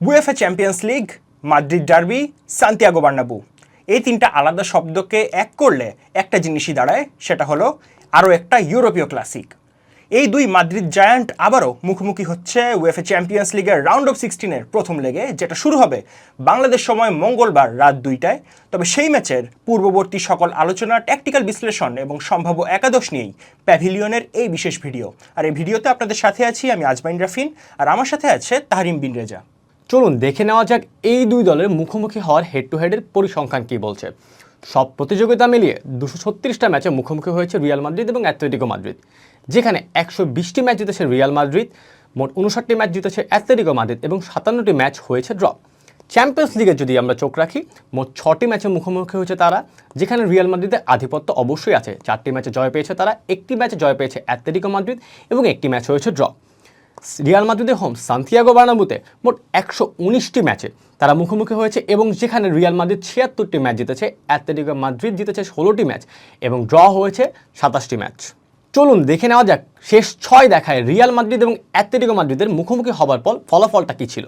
UEFA champions league Madrid derby Santiago Bernabeu এই তিনটা আলাদা শব্দকে এক করলে একটা জিনিসই দাঁড়ায়, সেটা হলো আরও একটা ইউরোপীয় ক্লাসিক এই দুই মাদ্রিদ জায়ান্ট আবারও মুখোমুখি হচ্ছে উয়েফা চ্যাম্পিয়ন্স লিগের রাউন্ড অফ সিক্সটিনের প্রথম লেগে, যেটা শুরু হবে বাংলাদেশ সময় মঙ্গলবার রাত দুইটায়। তবে সেই ম্যাচের পূর্ববর্তী সকল আলোচনা ট্যাকটিক্যাল বিশ্লেষণ এবং সম্ভাব্য একাদশ নিয়েই প্যাভিলিয়নের এই বিশেষ ভিডিও। আর এই ভিডিওতে আপনাদের সাথে আছি আমি আজমাইন রাফিন, আর আমার সাথে আছে তাহরিম বিন রেজা। চলুন দেখে নেওয়া যাক এই দুই দলের মুখোমুখি হওয়ার হেড টু হেডের পরিসংখ্যান কী বলছে। সব প্রতিযোগিতা মিলিয়ে দুশো ছত্রিশটা ম্যাচে মুখোমুখি হয়েছে রিয়াল মাদ্রিদ এবং অ্যাথলেটিকো মাদ্রিদ, যেখানে একশো বিশটি ম্যাচ জিতেছে রিয়াল মাদ্রিদ, মোট উনষাটটি ম্যাচ জিতেছে অ্যাথলেটিকো মাদ্রিদ এবং সাতান্নটি ম্যাচ হয়েছে ড্র। চ্যাম্পিয়ন্স লিগে যদি আমরা চোখ রাখি, মোট ছটি ম্যাচে মুখোমুখি হয়েছে তারা, যেখানে রিয়াল মাদ্রিদের আধিপত্য অবশ্যই আছে। চারটি ম্যাচে জয় পেয়েছে তারা, একটি ম্যাচে জয় পেয়েছে অ্যাথলেটিকো মাদ্রিদ এবং একটি ম্যাচ হয়েছে ড্র। রিয়াল মাদ্রিদের হোম সান্তিয়াগো বার্নাবুতে মোট একশো উনিশটি ম্যাচে। তারা মুখোমুখি হয়েছে এবং যেখানে রিয়াল মাদ্রিদ ছিয়াত্তরটি ম্যাচ জিতেছে অ্যাথলেটিকো মাদ্রিদ জিতেছে ষোলোটি ম্যাচ এবং ড্র হয়েছে সাতাশটি ম্যাচ। চলুন দেখে নেওয়া যাক, শেষ ছয় দেখায় রিয়াল মাদ্রিদ এবং অ্যাথলেটিকো মাদ্রিদের মুখোমুখি হবার পর ফলাফলটা কী ছিল?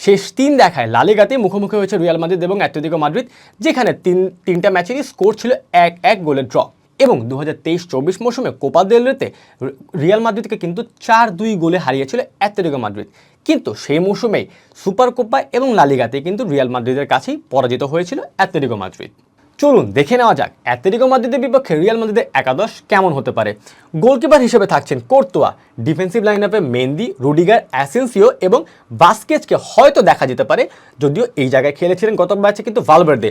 শেষ তিন দেখায় লালিগাতে মুখোমুখি হয়েছে রিয়াল মাদ্রিদ এবং অ্যাথলেটিকো মাদ্রিদ, যেখানে তিন, তিনটা ম্যাচেরই স্কোর ছিল এক এক গোলের ড্র। এবং দু হাজার তেইশ চব্বিশ মৌসুমে কোপা দেল রেতে রিয়াল মাদ্রিদকে কিন্তু চার দুই গোলে হারিয়েছিল অ্যাথলেটিকো মাদ্রিদ। কিন্তু সেই মৌসুমেই সুপার কোপা এবং লালিগাতে কিন্তু রিয়াল মাদ্রিদের কাছেই পরাজিত হয়েছিল অ্যাথলেটিকো মাদ্রিদ। চলুন দেখে নেওয়া যাক অ্যাথলেটিকো মাদ্রিদের বিপক্ষে রিয়াল মাদ্রিদের একাদশ কেমন হতে পারে। গোলকিপার হিসেবে থাকছেন কোর্তোয়া, ডিফেন্সিভ লাইন আপে মেন্দি রুডিগার, অ্যাসেন্সিও এবং বাস্কেজকে হয়তো দেখা যেতে পারে, যদিও এই জায়গায় খেলেছিলেন গত ম্যাচে কিন্তু ভালভার্দে।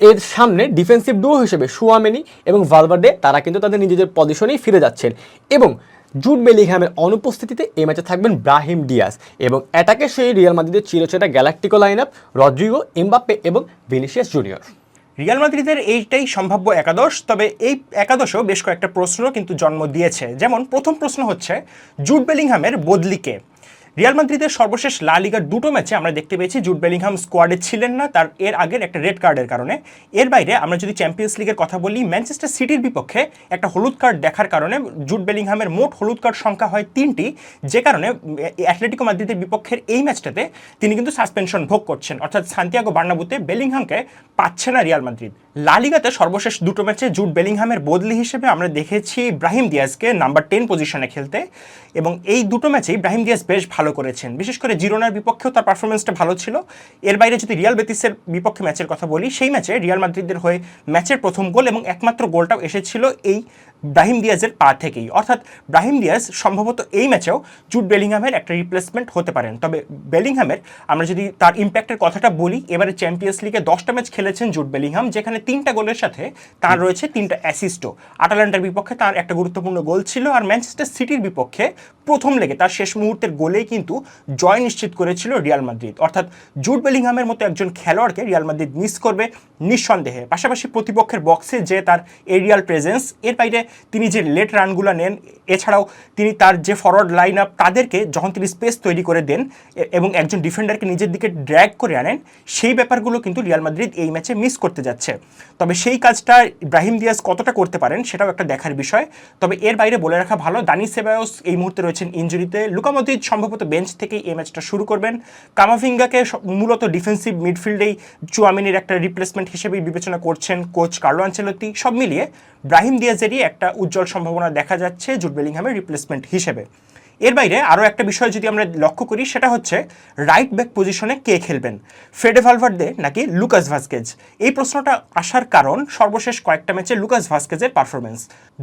এর সামনে ডিফেন্সিভ ডুও হিসেবে সুয়ামেনি এবং ভালভার্দে তারা কিন্তু তাদের নিজেদের পজিশনেই ফিরে যাচ্ছেন। এবং জুট বেলিংহ্যামের অনুপস্থিতিতে এই ম্যাচে থাকবেন ব্রাহিম ডিয়াস এবং অ্যাটাকে সেই রিয়াল মাদ্রিদের চিরচেটা galactico line up Rodrygo Mbappe এবং ভিনিসিয়াস জুনিয়র রিয়াল মাদ্রিদের এইটাই সম্ভাব্য একাদশ, তবে এই একাদশও বেশ কয়েকটা প্রশ্ন কিন্তু জন্ম দিয়েছে। যেমন, প্রথম প্রশ্ন হচ্ছে জুট বেলিংহামের বদলিকে রিয়াল মাদ্রিদের সর্বশেষ লা লিগার দুটো ম্যাচে আমরা দেখতে পেয়েছি জুট বেলিংহাম স্কোয়াডে ছিলেন না, তার এর আগের একটা রেড কার্ডের কারণে। এর বাইরে আমরা যদি চ্যাম্পিয়ন্স লিগের কথা বলি, ম্যানচেস্টার সিটির বিপক্ষে একটা হলুদ কার্ড দেখার কারণে জুট বেলিংহামের মোট হলুদ কার্ড সংখ্যা হয় তিনটি, যে কারণে অ্যাথলেটিকো মাদ্রিদের বিপক্ষের এই ম্যাচটাতে তিনি কিন্তু সাসপেনশন ভোগ করছেন। অর্থাৎ সান্তিয়াগো বার্নাবুতে বেলিংহামকে পাচ্ছে না রিয়াল মাদ্রিদ। লালিগাতে সর্বশেষ দুটো ম্যাচে জুট বেলিংহামের বদলি হিসেবে আমরা দেখেছি ইব্রাহিম দিয়াজকে নাম্বার টেন পজিশনে খেলতে। এবং এই দুটো ম্যাচে ইব্রাহিম দিয়াজ বেশ ভালো করেছেন। বিশেষ করে জিরোনার বিপক্ষেও তার পারফরমেন্সটা ভালো ছিল। এর বাইরে যদি রিয়াল বেতিসের বিপক্ষে ম্যাচের কথা বলি, সেই ম্যাচে রিয়াল মাদ্রিদের হয়ে ম্যাচের প্রথম গোল এবং একমাত্র গোলটাও এসেছিল এই ব্রাহিম দিয়াজের পা থেকেই। অর্থাৎ ব্রাহিম দিয়াজ সম্ভবত এই ম্যাচেও জুট বেলিংহামের একটা রিপ্লেসমেন্ট হতে পারেন। তবে বেলিংহামের আমরা যদি তার ইম্প্যাক্টের কথাটা বলি, এবারে চ্যাম্পিয়ন্স লিগে দশটা ম্যাচ খেলেছেন জুট বেলিংহাম, যেখানে তিনটা গোলের সাথে তার রয়েছে তিনটা অ্যাসিস্টও আটালান্টার বিপক্ষে তার একটা গুরুত্বপূর্ণ গোল ছিল আর ম্যানচেস্টার সিটির বিপক্ষে প্রথম লেগে তার শেষ মুহূর্তের গোলেই কিন্তু জয় নিশ্চিত করেছিল রিয়াল মাদ্রিদ অর্থাৎ জুট বেলিংহামের মতো একজন খেলোয়াড়কে রিয়াল মাদ্রিদ মিস করবে নিঃসন্দেহে। পাশাপাশি প্রতিপক্ষের বক্সে যে তার এরিয়াল প্রেজেন্স এর বাইরে তিনি যে লেট রানগুলো নেন, এছাড়াও তিনি তার যে ফরওয়ার্ড লাইন আপ তাদেরকে যখন তিনি স্পেস তৈরি করে দেন এবং একজন ডিফেন্ডারকে নিজের দিকে ড্র্যাগ করে আনেন, সেই ব্যাপারগুলো কিন্তু রিয়াল মাদ্রিদ এই ম্যাচে মিস করতে যাচ্ছে। তবে সেই কাজটা ইব্রাহিম দিয়াজ কতটা করতে পারেন, সেটাও একটা দেখার বিষয়। তবে এর বাইরে বলে রাখা ভালো দানি সেবায়স এই মুহূর্তে রয়েছেন ইঞ্জুরিতে লুকামদ্রিদ সম্ভবত বেঞ্চ থেকেই এই ম্যাচটা শুরু করবেন। কামাভিঙ্গাকে মূলত ডিফেন্সিভ মিডফিল্ডেই চুয়ামিনির একটা রিপ্লেসমেন্ট হিসেবেই বিবেচনা করছেন কোচ কার্লো আঞ্চেলতি সব মিলিয়ে ব্রাহিম দিয়াজেরই একটা উজ্জ্বল সম্ভাবনা দেখা যাচ্ছে জুট বেলিংহামের রিপ্লেসমেন্ট হিসেবে। এর বাইরে আরও একটা বিষয় যদি আমরা লক্ষ্য করি, সেটা হচ্ছে রাইট ব্যাক পজিশনে কে খেলবেন? ফেডে ভালভার্দে নাকি লুকাস ভাস্কেজ? এই প্রশ্নটা আসার কারণ সর্বশেষ কয়েকটা ম্যাচে লুকাস ভাস্কেজের পারফরমেন্স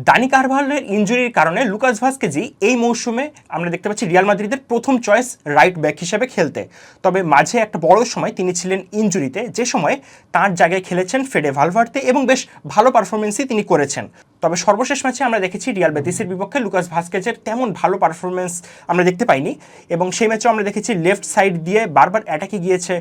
দানি কারভালের ইঞ্জুরির কারণে লুকাস ভাস্কেজই এই মৌসুমে আমরা দেখতে পাচ্ছি রিয়াল মাদ্রিদের প্রথম চয়েস রাইট ব্যাক হিসেবে খেলতে। তবে মাঝে একটা বড় সময় তিনি ছিলেন ইঞ্জুরিতে যে সময় তার জায়গায় খেলেছেন ফেডে ভালভার্তে এবং বেশ ভালো পারফরমেন্সই তিনি করেছেন। তবে সর্বশেষ ম্যাচে আমরা দেখেছি রিয়াল বেতিসের বিপক্ষে লুকাস ভাস্কেজের তেমন ভালো পারফরমেন্স আমরা দেখতে পাইনি। এবং সেই ম্যাচেও আমরা দেখেছি লেফট সাইড দিয়ে বারবার অ্যাটাকে গিয়েছে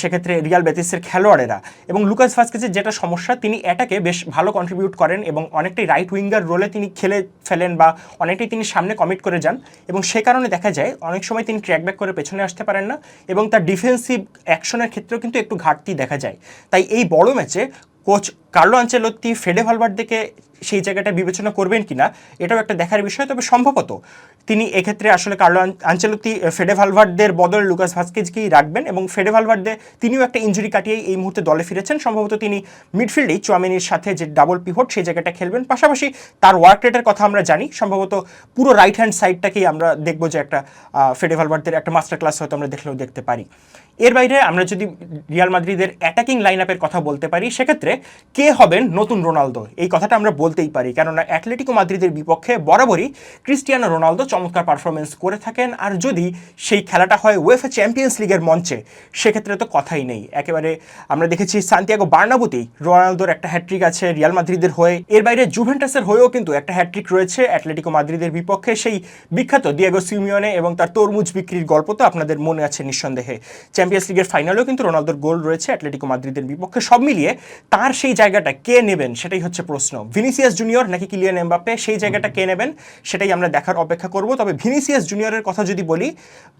সেক্ষেত্রে রিয়াল বেতিসের খেলোয়াড়েরা। এবং লুকাস ভাস্কেজের যেটা সমস্যা, তিনি অ্যাটাকে বেশ ভালো কন্ট্রিবিউট করেন এবং অনেকটাই রাইট উইঙ্গার রোলে তিনি খেলে ফেলেন বা অনেকটাই তিনি সামনে কমিট করে যান। এবং সে কারণে দেখা যায়, অনেক সময় তিনি ট্র্যাক ব্যাক করে পেছনে আসতে পারেন না এবং তার ডিফেন্সিভ অ্যাকশনের ক্ষেত্রেও কিন্তু একটু ঘাটতি দেখা যায়। তাই এই বড় ম্যাচে কোচ কার্লো আঞ্চেলত্তি ফেডে ভালভার্দেকে সেই জায়গাটা বিবেচনা করবেন কিনা, এটাও একটা দেখার বিষয়, তবে সম্ভবত তিনি এক্ষেত্রে আসলে কার্লো আঞ্চেলত্তি ফেডে ভালভার্দের বদলে লুকাস ভাস্কেজকেই রাখবেন এবং ফেডে ভালভার্দে তিনিও একটা ইঞ্জুরি কাটিয়েই এই মুহূর্তে দলে ফিরেছেন। সম্ভবত তিনি মিডফিল্ডেই চোয়ামিনির সাথে যে ডাবল পিভট, সেই জায়গাটা খেলবেন। পাশাপাশি তার ওয়ার্ক রেটের কথা আমরা জানি, সম্ভবত পুরো রাইট হ্যান্ড সাইডটাকেই আমরা দেখব যে একটা ফেডে ভালভার্দের একটা মাস্টার ক্লাস হয়তো আমরা দেখলেও দেখতে পারি। এর বাইরে আমরা যদি রিয়াল মাদ্রিদের অ্যাটাকিং লাইন আপের কথা বলতে পারি, সেক্ষেত্রে কে হবেন নতুন রোনালদো? এই কথাটা আমরা বলতেই পারি। কেননা অ্যাটলেটিকো মাদ্রিদের বিপক্ষে বরাবরই ক্রিস্টিয়ানো রোনালদো চমৎকার পারফরমেন্স করে থাকেন। আর যদি সেই খেলাটা হয় ওয়েফা চ্যাম্পিয়ন্স লিগের মঞ্চে, সেক্ষেত্রে তো কথাই নেই। একেবারে আমরা দেখেছি সান্তিয়াগো বার্নাবুতেই রোনালদোর একটা হ্যাট্রিক আছে রিয়াল মাদ্রিদের হয়ে। এর বাইরে জুভেন্টাসের হয়েও কিন্তু একটা হ্যাট্রিক রয়েছে অ্যাটলেটিকো মাদ্রিদের বিপক্ষে। সেই বিখ্যাত দিয়েগো সিমিওনে এবং তার তরমুজ বিক্রির গল্প তো আপনাদের মনে আছে নিঃসন্দেহে। চ্যাম্পিয়ন্স লিগের ফাইনালেও কিন্তু রোনালদোর গোল রয়েছে অ্যাটলেটিকো মাদ্রিদের বিপক্ষে। সব মিলিয়ে তার সেই জায়গাটা কে নেবেন সেটাই হচ্ছে প্রশ্ন। ভিনিসিয়াস জুনিয়র নাকি কিলিয়ান এমবাপ্পে, সেই জায়গাটা কে নেবেন সেটাই আমরা দেখার অপেক্ষা করব। তবে ভিনিসিয়াস জুনিয়রের কথা যদি বলি,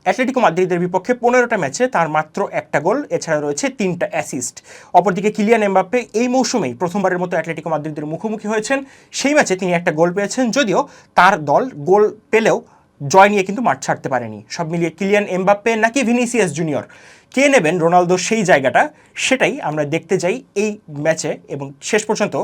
অ্যাটলেটিকো মাদ্রিদের বিপক্ষে পনেরোটা ম্যাচে তার মাত্র একটা গোল, এছাড়া রয়েছে তিনটা অ্যাসিস্ট অপরদিকে কিলিয়ান এমবাপ্পে এই মৌসুমেই প্রথমবারের মতো অ্যাটলেটিকো মাদ্রিদের মুখোমুখি হয়েছেন। সেই ম্যাচে তিনি একটা গোল পেয়েছেন, যদিও তার দল গোল পেলেও জয় নিয়ে কিন্তু মাঠ ছাড়তে পারেনি। সব মিলিয়ে কিলিয়ান এমবাপ্পে নাকি ভিনিসিয়াস জুনিয়র। কে নেবেন রোনালদোর সেই জায়গাটা, সেটাই আমরা দেখতে যাই এই ম্যাচে এবং শেষ পর্যন্ত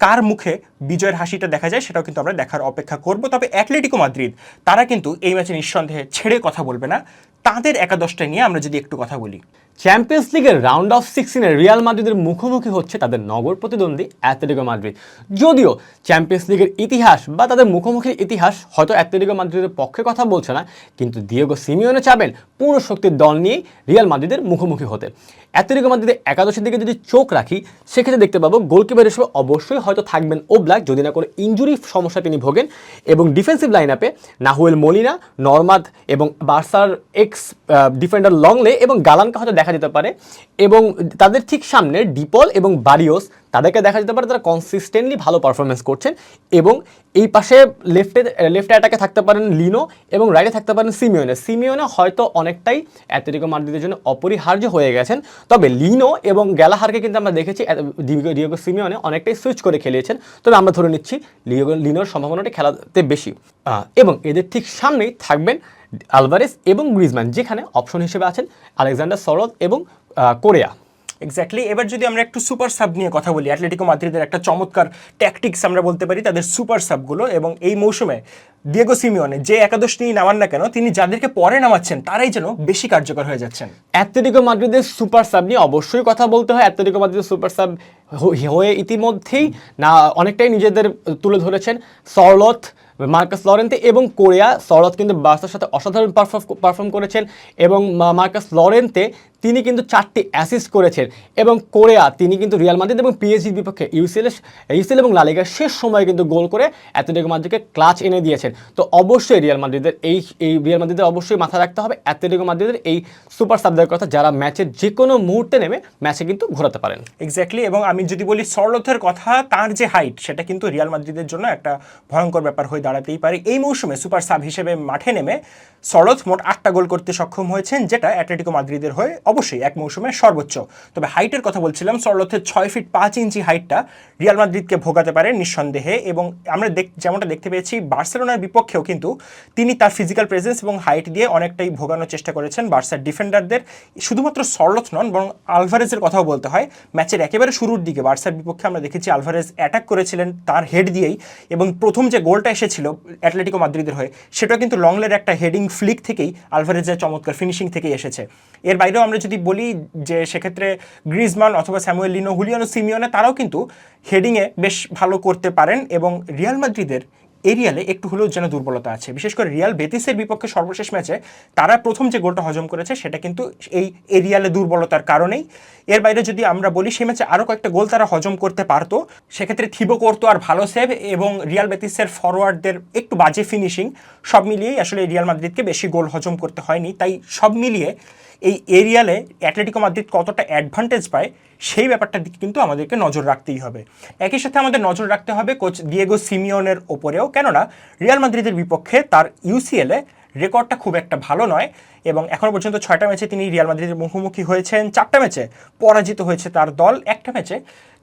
কার মুখে বিজয়ের হাসিটা দেখা যায় সেটাও কিন্তু আমরা দেখার অপেক্ষা করব। তবে অ্যাটলেটিকো মাদ্রিদ, তারা কিন্তু এই ম্যাচে নিঃসন্দেহে ছেড়ে কথা বলবে না। তাদের একাদশটা নিয়ে আমরা যদি একটু কথা বলি। চ্যাম্পিয়ন্স লিগের রাউন্ড অফ সিক্সটিনে রিয়াল মাদ্রিদের মুখোমুখি হচ্ছে তাদের নগর প্রতিদ্বন্দ্বী অ্যাথলেটিকো মাদ্রিদ যদিও চ্যাম্পিয়ন্স লিগের ইতিহাস বা তাদের মুখোমুখির ইতিহাস হয়তো অ্যাথলেটিকো মাদ্রিদের পক্ষে কথা বলছে না, কিন্তু দিয়েগো সিমিওনে চাবেন পূর্ণ শক্তির দল নিয়েই রিয়াল মাদ্রিদের মুখোমুখি হতে। অ্যাথলেটিকো মাদ্রিদের একাদশের দিকে যদি চোখ রাখি, সেক্ষেত্রে দেখতে পাবো গোলকিপার হিসেবে অবশ্যই হয়তো থাকবেন ওব্লাক যদি না কোনো ইঞ্জুরি সমস্যা তিনি ভোগেন। এবং ডিফেন্সিভ লাইন আপে নাহুয়েল মলিনা নর্মাদ এবং বার্সার এক্স ডিফেন্ডার লংলে এবং গালানকে হয়তো দেখা যেতে পারে এবং তাদের ঠিক সামনে ডিপল এবং বারিওস তাদেরকে দেখা যেতে পারে, তারা কনসিস্টেন্টলি ভালো পারফরমেন্স করছেন এবং এই পাশে লেফটে লেফট অ্যাটাকে থাকতে পারেন লিনো এবং রাইটে থাকতে পারেন সিমিওনে। সিমিওনে হয়তো অনেকটাই অ্যাথলেটিকো মাদ্রিদের জন্য অপরিহার্য হয়ে গেছেন। তবে লিনো এবং গ্যালাহারকে কিন্তু আমরা দেখেছি ডিগো- সিমিওনে অনেকটাই সুইচ করে খেলিয়েছেন। তবে আমরা ধরে নিচ্ছি লিনোর সম্ভাবনাটা খেলাতে বেশি। এবং এদের ঠিক সামনেই থাকবেন আলভারেস এবং গ্রিজম্যান যেখানে অপশন হিসেবে আছেন আলেকজান্ডার সরদ এবং কোরিয়া। এক্স্যাক্টলি এবার যদি আমরা একটু সুপার সাব নিয়ে কথা বলি অ্যাটলেটিকো মাদ্রিদের একটা চমৎকার ট্যাকটিক্স আমরা বলতে পারি তাদের সুপার সাবগুলো এবং এই মৌসুমে দিয়েগো সিমিওনে যে একাদশ নিয়ে নামান না কেন তিনি যাদেরকে পরে নামাচ্ছেন তারাই যেন বেশি কার্যকর হয়ে যাচ্ছেন। অ্যাথলেটিকো মাদ্রিদের সুপার সাব নিয়ে অবশ্যই কথা বলতে হয়। অ্যাথলেটিকো মাদ্রিদের সুপার সাব হয়ে ইতিমধ্যেই না অনেকটাই নিজেদের তুলে ধরেছেন সরলত মার্কাস লরেন্তে এবং কোরিয়া সরলত কিন্তু বার্সার সাথে অসাধারণ পারফর্ম করেছেন এবং মার্কাস লরেন্তে তিনি কিন্তু চারটি অ্যাসিস্ট করেছেন এবং কোরিয়া, তিনি কিন্তু রিয়াল মাদ্রিদ এবং পিএসজির বিপক্ষে ইউসিএল ইউসিএল এবং লালিগার শেষ সময়ে কিন্তু গোল করে অ্যাথলেটিকো মাদ্রিদকে ক্লাচ এনে দিয়েছেন। তো অবশ্যই রিয়াল মাদ্রিদের এই এই রিয়াল মাদ্রিদের অবশ্যই মাথা রাখতে হবে। অ্যাথলেটিকো মাদ্রিদের এই সুপার সাবদের কথা যারা ম্যাচের যে কোনো মুহূর্তে নেমে ম্যাচে কিন্তু ঘোরাতে পারেন। এক্স্যাক্টলি এবং আমি যদি বলি সরলথের কথা, তার যে হাইট সেটা কিন্তু রিয়াল মাদ্রিদের জন্য একটা ভয়ঙ্কর ব্যাপার হয়ে দাঁড়াতেই পারে। এই মৌসুমে সুপার সাব হিসেবে মাঠে নেমে সরলথ মোট আটটা গোল করতে সক্ষম হয়েছেন, যেটা অ্যাটলেটিকো মাদ্রিদের হয়ে অবশ্যই এক মৌসুমে সর্বোচ্চ। তবে হাইটের কথা বলছিলাম সরলথের ছয় ফিট পাঁচ ইঞ্চি হাইটটা রিয়াল মাদ্রিদকে ভোগাতে পারে নিঃসন্দেহে এবং আমরা দেখ, যেমনটা দেখতে পেয়েছি, বার্সেলোনার বিপক্ষেও কিন্তু তিনি তার ফিজিক্যাল প্রেজেন্স এবং হাইট দিয়ে অনেকটাই ভোগানোর চেষ্টা করেছেন বার্সার ডিফেন্ডারদের শুধুমাত্র সরলথ নন, বরং আলভারেজের কথাও বলতে হয়, ম্যাচের একেবারে শুরুর দিকে বার্সার বিপক্ষে আমরা দেখেছি আলভারেজ অ্যাটাক করেছিলেন তার হেড দিয়েই এবং প্রথম যে গোলটা এসেছিল অ্যাটলেটিকো মাদ্রিদের হয়ে, সেটা কিন্তু লংলের একটা হেডিং ফ্লিক থেকেই, আলভারেজের চমৎকার ফিনিশিং থেকেই এসেছে। এর বাইরেও আমরা যদি বলি যে সেক্ষেত্রে গ্রিজমান অথবা স্যামুয়েল লিনো, হুলিয়ানো সিমিওনে তারাও কিন্তু হেডিংয়ে বেশ ভালো করতে পারেন এবং রিয়াল মাদ্রিদের এরিয়ালে একটু হলেও যেন দুর্বলতা আছে। বিশেষ করে রিয়াল বেতিসের বিপক্ষে সর্বশেষ ম্যাচে তারা প্রথম যে গোলটা হজম করেছে, সেটা কিন্তু এই এরিয়ালে দুর্বলতার কারণেই। এর বাইরে যদি আমরা বলি, সে ম্যাচে আরও কয়েকটা গোল তারা হজম করতে পারতো। সেক্ষেত্রে থিবো করতো আর ভালো সেভ এবং রিয়াল বেতিসের ফরওয়ার্ডদের একটু বাজে ফিনিশিং সব মিলিয়েই আসলে রিয়াল মাদ্রিদকে বেশি গোল হজম করতে হয়নি। তাই সব মিলিয়ে এই এরিয়ালে অ্যাটলেটিকো মাদ্রিদ কতটা অ্যাডভান্টেজ পায়, সেই ব্যাপারটার দিকে কিন্তু আমাদেরকে নজর রাখতেই হবে। একই সাথে আমাদের নজর রাখতে হবে কোচ দিয়েগো সিমিওনের ওপরেও। কেননা, রিয়াল মাদ্রিদের বিপক্ষে তার ইউসিএলে রেকর্ডটা খুব একটা ভালো নয়। এবং এখনও পর্যন্ত ছয়টা ম্যাচে তিনি রিয়াল মাদ্রিদের মুখোমুখি হয়েছেন। চারটা ম্যাচে পরাজিত হয়েছে তার দল, একটা ম্যাচে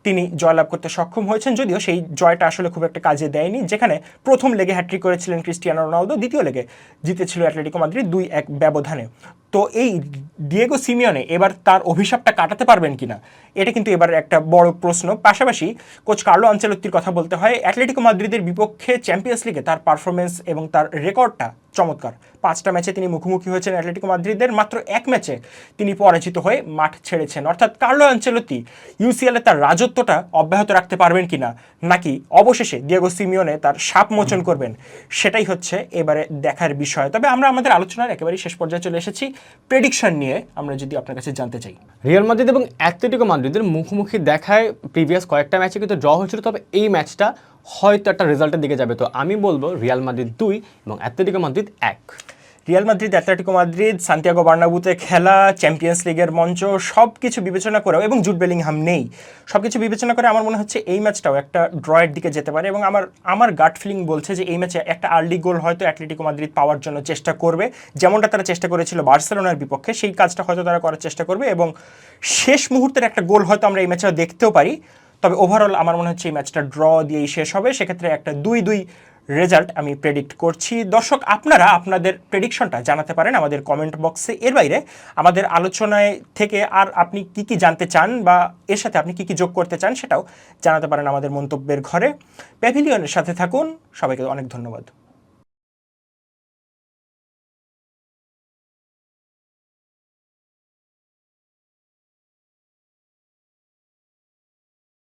তিনি জয়লাভ করতে সক্ষম হয়েছেন, যদিও সেই জয়টা আসলে খুব একটা কাজে দেয়নি, যেখানে প্রথম লেগে হ্যাট্রিক করেছিলেন ক্রিস্টিয়ানো রোনালদো, দ্বিতীয় লেগে জিতেছিল অ্যাটলেটিকো মাদ্রিদ দুই এক ব্যবধানে। তো এই ডিয়েগো সিমিয়নে এবার তার অভিশাপটা কাটাতে পারবেন কিনা, এটা কিন্তু এবার একটা বড় প্রশ্ন। পাশাপাশি কোচ কার্লো আঞ্চলত্তির কথা বলতে হয়, অ্যাটলেটিকো মাদ্রিদের বিপক্ষে চ্যাম্পিয়ন্স লিগে তার পারফরমেন্স এবং তার রেকর্ডটা চমৎকার। পাঁচটা ম্যাচে তিনি মুখোমুখি হয়েছেন অ্যাটলেটিকো মাদ্রিদের মাত্র এক ম্যাচে তিনি পরাজিত হয়ে মাঠ ছেড়েছেন। অর্থাৎ কার্লো আঞ্চলতি ইউসিএলে তার রাজত্বটা অব্যাহত রাখতে পারবেন কিনা, নাকি অবশেষে দিয়েগো সিমিওনে তার সাপ মোচন করবেন, সেটাই হচ্ছে এবারে দেখার বিষয়। তবে আমরা আমাদের আলোচনার একেবারে শেষ পর্যায়ে চলে এসেছি। প্রেডিকশন নিয়ে আমরা যদি আপনার কাছে জানতে চাই। রিয়াল মাদ্রিদ এবং অ্যাথলেটিকো মাদ্রিদের মুখোমুখি দেখায় প্রিভিয়াস কয়েকটা ম্যাচে কিন্তু ড্র হয়েছিল, তবে এই ম্যাচটা হয়তো একটা রেজাল্টের দিকে যাবে। তো আমি বলব রিয়াল মাদ্রিদ দুই এবং অ্যাথলেটিকো মাদ্রিদ এক। Real Madrid, Atletico Madrid, Santiago বার্নাবুতে খেলা, চ্যাম্পিয়ন্স লিগের মঞ্চ সব কিছু বিবেচনা করেও, এবং জুট বেলিংহাম নেই। সব কিছু বিবেচনা করে আমার মনে হচ্ছে এই ম্যাচটাও একটা ড্রয়ের দিকে যেতে পারে, এবং আমার আমার গাট ফিলিং বলছে যে এই ম্যাচে একটা আর্লি গোল হয়তো অ্যাটলেটিকো মাদ্রিদ পাওয়ার জন্য চেষ্টা করবে। যেমনটা তারা চেষ্টা করেছিল বার্সেলোনার বিপক্ষে, সেই কাজটা হয়তো তারা করার চেষ্টা করবে, এবং শেষ মুহূর্তের একটা গোল হয়তো আমরা এই ম্যাচে দেখতেও পারি। তবে ওভারঅল আমার মনে হচ্ছে এই ম্যাচটা ড্র দিয়েই শেষ হবে। সেক্ষেত্রে একটা দুই দুই রেজাল্ট আমি প্রেডিক্ট করছি। দর্শক, আপনারা আপনাদের প্রেডিকশনটা জানাতে পারেন আমাদের কমেন্ট বক্সে এর বাইরে আমাদের আলোচনায় থেকে আর আপনি কি কি জানতে চান বা এর সাথে আপনি কি কি যোগ করতে চান সেটাও জানাতে পারেন আমাদের মন্তব্যের ঘরে। প্যাভিলিয়নের সাথে থাকুন। সবাইকে অনেক ধন্যবাদ।